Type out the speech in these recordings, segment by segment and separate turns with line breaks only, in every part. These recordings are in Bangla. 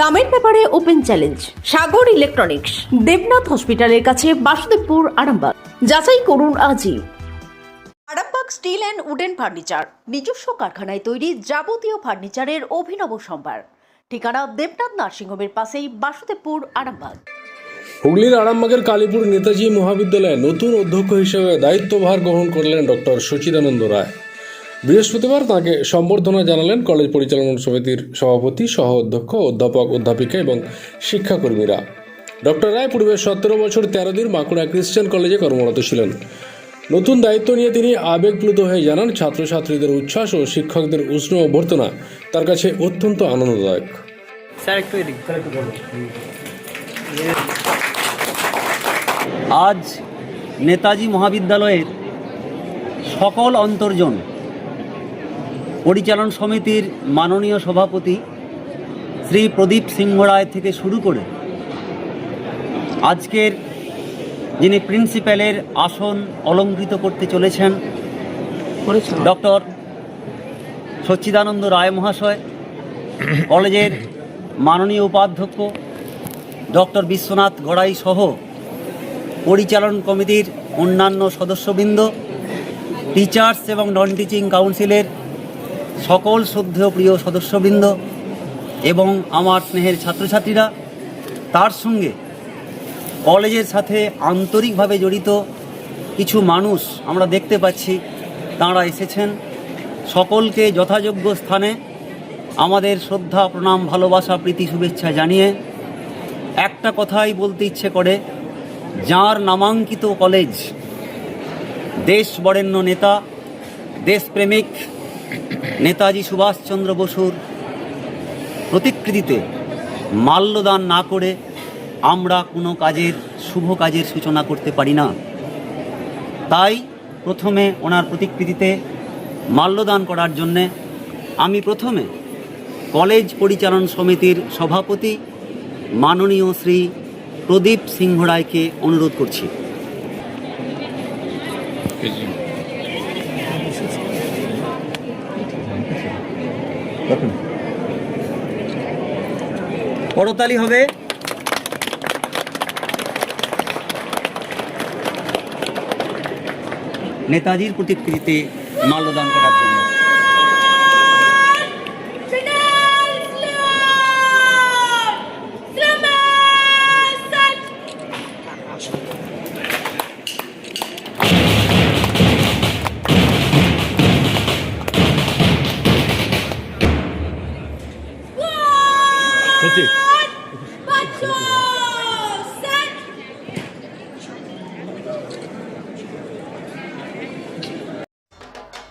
দামের ব্যাপারে open challenge, Sagar electronics, Debnath হসপিটালের কাছে বাসুদেবপুর, আরামবাগ। যাচাই করুন আজই। Arambagh steel and wooden furniture, নিজস্ব কারখানায় তৈরি যাবতীয় ফার্নিচারের অভিনব সম্ভার। ঠিকানা দেবনাথ নার্সিংহোমের পাশেই বাসুদেবপুর, আরামবাগ।
হুগলির আরামবাগের কালীপুর নেতাজি মহাবিদ্যালয়ে নতুন অধ্যক্ষ হিসেবে দায়িত্বভার গ্রহণ করলেন ডক্টর সচিদানন্দ রায়। বৃহস্পতিবার তাঁকে সম্বর্ধনা জানালেন কলেজ পরিচালনা সমিতির সভাপতি সহ অধ্যক্ষ অধ্যাপক অধ্যাপিকা এবং শিক্ষাকর্মীরা। ডক্টর রায় পূর্বে সতেরো বছর তেরো দিন বাঁকুড়া খ্রিস্টান কলেজে কর্মরত ছিলেন। নতুন দায়িত্ব নিয়ে তিনি আবেগপ্লুত হয়ে জানান ছাত্রছাত্রীদের উচ্ছ্বাস ও শিক্ষকদের উষ্ণ অভ্যর্থনা তার কাছে অত্যন্ত আনন্দদায়ক।
আজ নেতাজি মহাবিদ্যালয়ের সকল অন্তর্জন পরিচালন সমিতির মাননীয় সভাপতি শ্রী প্রদীপ সিংহ রায় থেকে শুরু করে আজকের যিনি প্রিন্সিপ্যালের আসন অলঙ্কৃত করতে চলেছেন ডক্টর সচ্চিদানন্দ রায় মহাশয় কলেজের মাননীয় উপাধ্যক্ষ ডক্টর বিশ্বনাথ গড়াই সহ পরিচালন কমিটির অন্যান্য সদস্যবৃন্দ টিচার্স এবং নন টিচিং কাউন্সিলের সকল শ্রদ্ধেয় প্রিয় সদস্যবৃন্দ এবং আমার স্নেহের ছাত্রছাত্রীরা, তার সঙ্গে কলেজের সাথে আন্তরিকভাবে জড়িত কিছু মানুষ আমরা দেখতে পাচ্ছি, তাঁরা এসেছেন। সকলকে যথাযোগ্য স্থানে আমাদের শ্রদ্ধা, প্রণাম, ভালোবাসা, প্রীতি, শুভেচ্ছা জানিয়ে একটা কথাই বলতে ইচ্ছে করে, যার নামাঙ্কিত কলেজ, দেশ বরেণ্য নেতা দেশপ্রেমিক নেতাজি সুভাষচন্দ্র বসুর প্রতিকৃতিতে মাল্যদান না করে আমরা কোনো কাজের, শুভ কাজের সূচনা করতে পারি না। তাই প্রথমে ওনার প্রতিকৃতিতে মাল্যদান করার জন্যে আমি প্রথমে কলেজ পরিচালন সমিতির সভাপতি মাননীয় শ্রী প্রদীপ সিংহ রায়কে অনুরোধ করছি। করতালি হবে। নেতাজির প্রতিকৃতিতে মাল্যদান করার জন্য।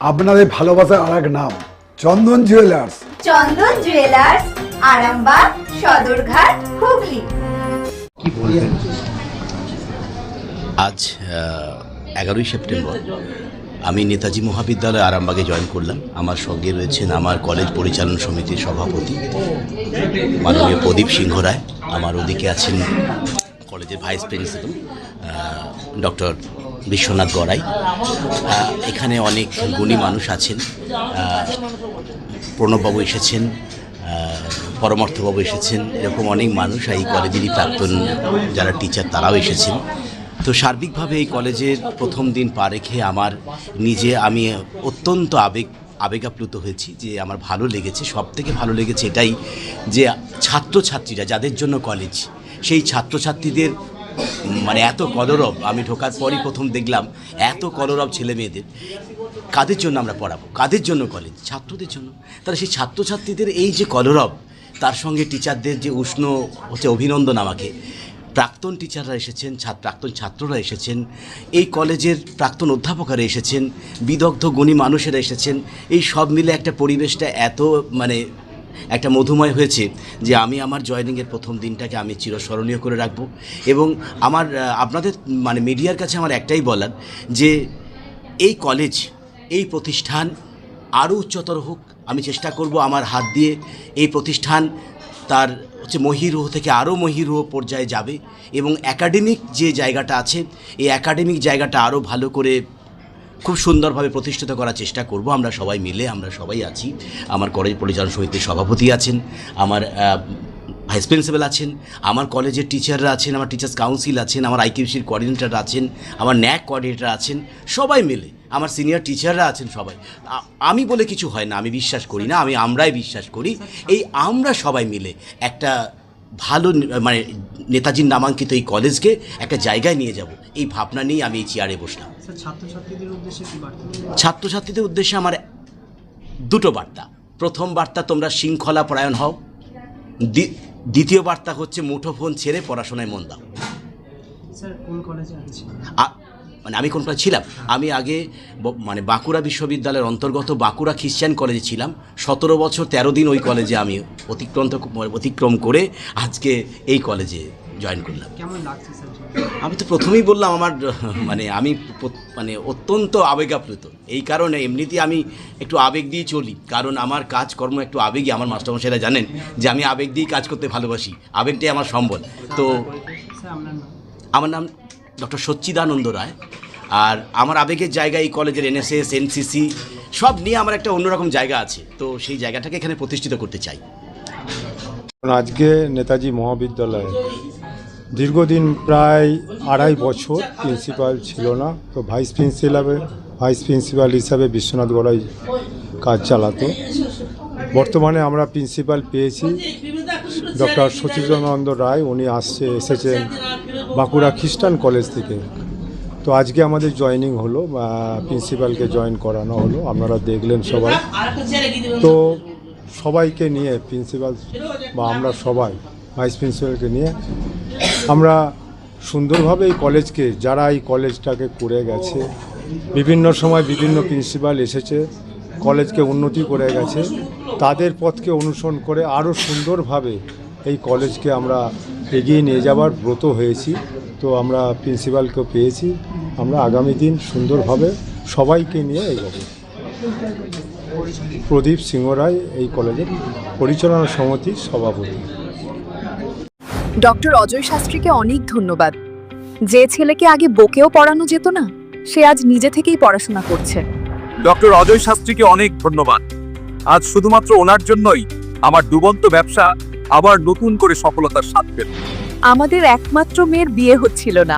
আপনাদের ভালোবাসার আর এক নাম চন্দন জুয়েলার্স
চন্দন জুয়েলার্স আরামবাগ সদরঘাট হুগলি।
আজ এগারোই সেপ্টেম্বর। আমি নেতাজি মহাবিদ্যালয় আরামবাগে জয়েন করলাম। আমার সঙ্গে রয়েছেন আমার কলেজ পরিচালন সমিতির সভাপতি মাননীয় প্রদীপ সিংহ রায়। আমার ওদিকে আছেন কলেজের vice principal doctor Biswanath Garai. এখানে অনেক গুণী মানুষ আছেন। প্রণববাবু এসেছেন পরমার্থবাবু এসেছেন, এরকম অনেক মানুষ এই কলেজেরই প্রাক্তন যারা টিচার তারাও এসেছেন। তো সার্বিকভাবে এই কলেজের প্রথম দিন পা রেখে আমার নিজে আমি অত্যন্ত আবেগ, আবেগাপ্লুত হয়েছি যে আমার ভালো লেগেছে সব থেকে ভালো লেগেছে এটাই যে ছাত্রছাত্রীরা যাদের জন্য কলেজ, সেই ছাত্রছাত্রীদের মানে এত কলরব, আমি ঢোকার পরই প্রথম দেখলাম, এত কলরব ছেলে মেয়েদের। কাদের জন্য আমরা পড়াবো? কাদের জন্য কলেজ ছাত্রদের জন্য? তাহলে সেই ছাত্রছাত্রীদের এই যে কলরব, তার সঙ্গে টিচারদের যে উষ্ণ হচ্ছে অভিনন্দন আমাকে। প্রাক্তন টিচাররা এসেছেন প্রাক্তন ছাত্ররা এসেছেন, এই কলেজের প্রাক্তন অধ্যাপকরা এসেছেন, বিদগ্ধ, গুণী মানুষেরা এসেছেন। এই সব মিলে একটা পরিবেশটা এত মানে একটা মধুময় হয়েছে যে আমি আমার জয়নিংয়ের প্রথম দিনটাকে আমি চিরস্মরণীয় করে রাখব। এবং আমার আপনাদের মানে মিডিয়ার কাছে আমার একটাই বলার যে এই কলেজ, এই প্রতিষ্ঠান আরও উচ্চতর হোক, আমি চেষ্টা করব আমার হাত দিয়ে এই প্রতিষ্ঠান তার হচ্ছে মহিরুহ থেকে আরও মহিরুহ পর্যায়ে যাবে এবং একাডেমিক যে জায়গাটা আছে, এই একাডেমিক জায়গাটা আরও ভালো করে খুব সুন্দরভাবে প্রতিষ্ঠিত করার চেষ্টা করব। আমরা সবাই মিলে, আমরা সবাই আছি। আমার কলেজ পরিচালন সমিতির সভাপতি আছেন, আমার ভাইস প্রিন্সিপাল আছেন, আমার কলেজের টিচাররা আছেন, আমার টিচার্স কাউন্সিল আছেন, আমার আইকিউসির কোঅর্ডিনেটর আছেন, আমার ন্যাক কোঅর্ডিনেটর আছেন, সবাই মিলে, আমার সিনিয়র টিচাররা আছেন সবাই। আমি বলে কিছু হয় না, আমি বিশ্বাস করি না, আমি আমরাই বিশ্বাস করি। এই আমরা সবাই মিলে একটা ভালো মানে নেতাজির নামাঙ্কিত এই কলেজকে একটা জায়গায় নিয়ে যাব। এই ভাবনা নিয়েই আমি এই চেয়ারে বসলাম।
ছাত্রছাত্রীদের উদ্দেশ্যে
ছাত্রছাত্রীদের উদ্দেশ্যে আমার দুটো বার্তা। প্রথম বার্তা তোমরা শৃঙ্খলা পরায়ণ হও। দ্বি- দ্বিতীয় বার্তা হচ্ছে মুঠোফোন ছেড়ে পড়াশোনায় মন দাও। মানে আমি কোনটা ছিলাম? আমি আগে মানে বাঁকুড়া বিশ্ববিদ্যালয়ের অন্তর্গত বাঁকুড়া খ্রিস্টান কলেজে ছিলাম। সতেরো বছর তেরো দিন ওই কলেজে আমি অতিক্রান্ত অতিক্রম করে আজকে এই কলেজে জয়েন করলাম।
কেমন
আমি তো প্রথমেই বললাম আমার মানে আমি মানে অত্যন্ত আবেগাপ্লুত। এই কারণে এমনিতেই আমি একটু আবেগ দিয়ে চলি। কারণ আমার কাজকর্ম একটু আবেগই আমার মাস্টারমশাইরা জানেন যে আমি আবেগ দিয়েই কাজ করতে ভালোবাসি। আবেগটাই আমার সম্বল। তো আমার নাম ডক্টর সচ্চিদানন্দ রায়। আর আমার আবেগের জায়গা এই কলেজের এনএসএস এনসিসি সব নিয়ে আমার একটা অন্যরকম জায়গা আছে। তো সেই জায়গাটাকে এখানে প্রতিষ্ঠিত করতে চাই।
আজকে নেতাজি মহাবিদ্যালয়ে দীর্ঘদিন প্রায় আড়াই বছর প্রিন্সিপাল ছিল না, তো ভাইস প্রিন্সিপাল ভাইস প্রিন্সিপাল হিসাবে বিশ্বনাথ গড়াই কাজ চালাতো। বর্তমানে আমরা প্রিন্সিপাল পেয়েছি। ডক্টর সচিদানন্দ রায়, উনি আসছে, এসেছেন বাঁকুড়া খ্রিস্টান কলেজ থেকে। তো আজকে আমাদের জয়েনিং হলো প্রিন্সিপালকে জয়েন করানো হলো, আপনারা দেখলেন সবাই। তো সবাইকে নিয়ে প্রিন্সিপাল বা আমরা সবাই ভাইস প্রিন্সিপালকে নিয়ে, আমরা সুন্দরভাবে এই কলেজকে যারা এই কলেজটাকে করে গেছে, বিভিন্ন সময় বিভিন্ন প্রিন্সিপাল এসেছে কলেজকে উন্নতি করে গেছে, তাদের পথকে অনুসরণ করে আরও সুন্দরভাবে এই কলেজকে আমরা এগিয়ে নিয়ে যাওয়ার ব্রত হয়েছি। তো আমরা প্রিন্সিপালকেও পেয়েছি। আমরা আগামী দিন সুন্দরভাবে সবাইকে নিয়ে এগোবো। প্রদীপ সিংহ রায় এই কলেজের পরিচালনা সমিতির সভাপতি।
ডক্টর অজয় শাস্ত্রীকে অনেক ধন্যবাদ। যে ছেলেকে আগে বকেও পড়ানো যেত না সে আজ নিজে থেকেই পড়াশোনা করছে।
ডক্টর অজয় শাস্ত্রীকে অনেক ধন্যবাদ। আজ শুধুমাত্র ওনার জন্যই আমার ডুবন্ত ব্যবসা আবার নতুন করে সফলতার স্বাদ পেল।
আমাদের একমাত্র মেয়ের বিয়ে হচ্ছিল না।